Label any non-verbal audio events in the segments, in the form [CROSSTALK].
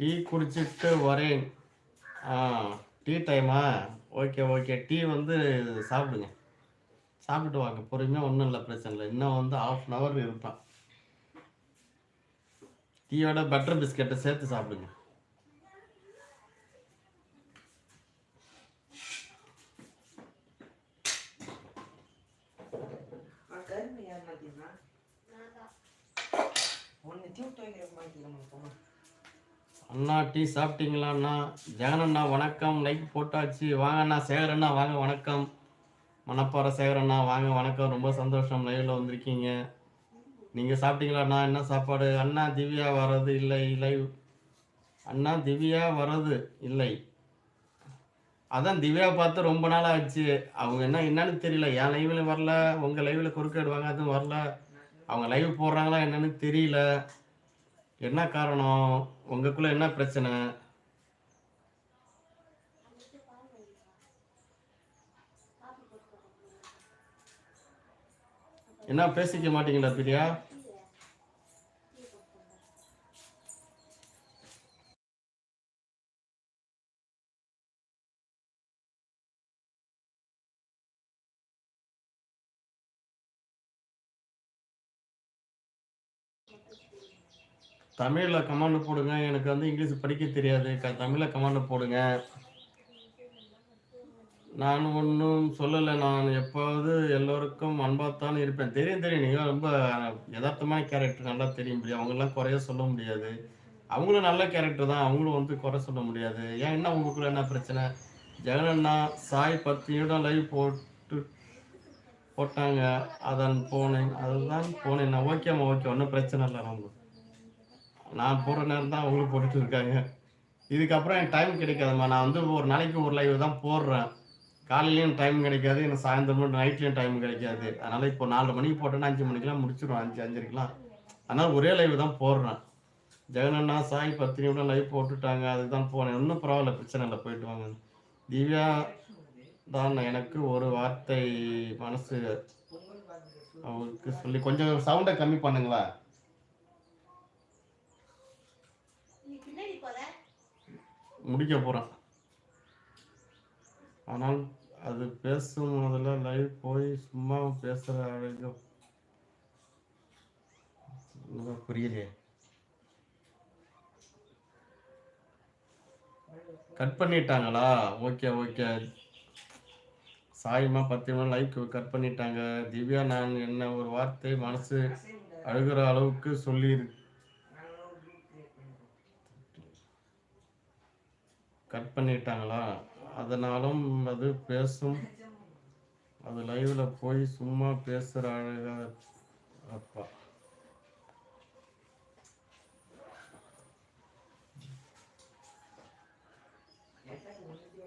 Tea குடிச்சிட்டு வரேன். ஆ டீ டைமா? Okay okay. டீ வந்து சாப்பிடுங்க. சாப்பிட்டு வாங்க. பொறுமையாக ஒன்றும் இல்லை பிரச்சனை இல்லை. இன்னும் வந்து ஆஃப் அன் ஹவர் இருப்பேன். டீயோட பட்டர் பிஸ்கெட்டை சேர்த்து சாப்பிடுங்க. ஒன்று வைக்கிற மாதிரி போமா அண்ணா டீ சாப்பிட்டீங்களா அண்ணா? ஜெகன் அண்ணா வணக்கம். லைக் போட்டாச்சு. வாங்க அண்ணா. சேகரண்ணா வாங்க வணக்கம். மணப்பாறை சேகரண்ணா வாங்க வணக்கம். ரொம்ப சந்தோஷம். லைவில் வந்திருக்கீங்க. நீங்கள் சாப்பிட்டீங்களாண்ணா என்ன சாப்பாடு? அண்ணா திவ்யா வர்றது இல்லை. லைவ். அண்ணா திவ்யா வர்றது இல்லை. அதான் திவ்யா பார்த்து ரொம்ப நாள் ஆச்சு. அவங்க என்ன என்னன்னு தெரியல. என் லைவில் வரல? உங்கள் லைவில் குறுக்கிடுவாங்க அதுவும் வரல. அவங்க லைவ் போடுறாங்களா என்னன்னு தெரியல. என்ன காரணம்? உங்களுக்குள்ள என்ன பிரச்சனை? என்ன பேசிக்க மாட்டீங்களா பிரியா? தமிழில் கமாண்ட் போடுங்க. எனக்கு வந்து இங்கிலீஷ் படிக்க தெரியாது. க தமிழில் கமாண்ட் போடுங்க. நான் ஒன்றும் சொல்லலை. நான் எப்போது எல்லோருக்கும் அன்பாகத்தான் இருப்பேன். தெரியும் தெரியும். நீங்கள் ரொம்ப யதார்த்தமான கேரக்டர் நல்லா தெரியும் முடியும் அவங்களாம் குறைய சொல்ல முடியாது. அவங்களும் நல்ல கேரக்டர் தான். அவங்களும் வந்து குறை சொல்ல முடியாது. ஏன்? என்ன? உங்களுக்குள்ள என்ன பிரச்சனை? ஜெகனண்ணா சாய் பத்து நிமிடம் லைவ் போட்டு போட்டாங்க. அதான் போனேன். அதுதான் போனேன். நான் ஓகேம்மா ஓகே ஒன்றும் பிரச்சனை இல்லை. நம்ம நான் போகிற நேரம் தான் அவங்களும் போட்டுட்டு இருக்காங்க. இதுக்கப்புறம் எனக்கு டைம் கிடைக்காதும்மா. நான் வந்து ஒரு நாளைக்கு ஒரு லைவ் தான் போடுறேன். காலையிலையும் டைம் கிடைக்காது எனக்கு சாயந்தரமும் நைட்லேயும் டைம் கிடைக்காது. அதனால் இப்போ நாலு மணிக்கு போட்டேன்னா அஞ்சு மணிக்கெலாம் முடிச்சிடும் அஞ்சு அஞ்சரைக்கெலாம் அதனால் ஒரே லைவ் தான் போடுறேன். ஜெகனண்ணா சாய் பத்து நிமிடம் லைவ் போட்டுட்டாங்க. அதுக்கு தான் போனேன். ஒன்றும் பரவாயில்ல. பிரச்சனை இல்லை. போயிட்டு வாங்க. திவ்யா தான் எனக்கு ஒரு வார்த்தை மனசு அவருக்கு சொல்லி கொஞ்சம் சவுண்டை கம்மி பண்ணுங்களேன். முடிக்க போகிறேன் ஆனால் அது பேசும் முதல்ல லைவ் போய் சும்மா பேசுகிற அழகும் புரியலையே. கட் பண்ணிட்டாங்களா? ஓகே ஓகே சாயமா பத்து மணி லைக் கட் பண்ணிட்டாங்க. திவ்யா நான் என்ன ஒரு வார்த்தை மனசு அழுகிற அளவுக்கு சொல்லி கட் பண்ணிட்டாங்களா? அதனாலும் அது பேசும். அது லைவ்ல போய் சும்மா பேசுற அழகா அப்பா. [LAUGHS] எல்லாத்தையும் ஒன்றுதே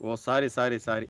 எனக்கு எல்லாத்தையும் தெரியுதாக்கா எனக்கு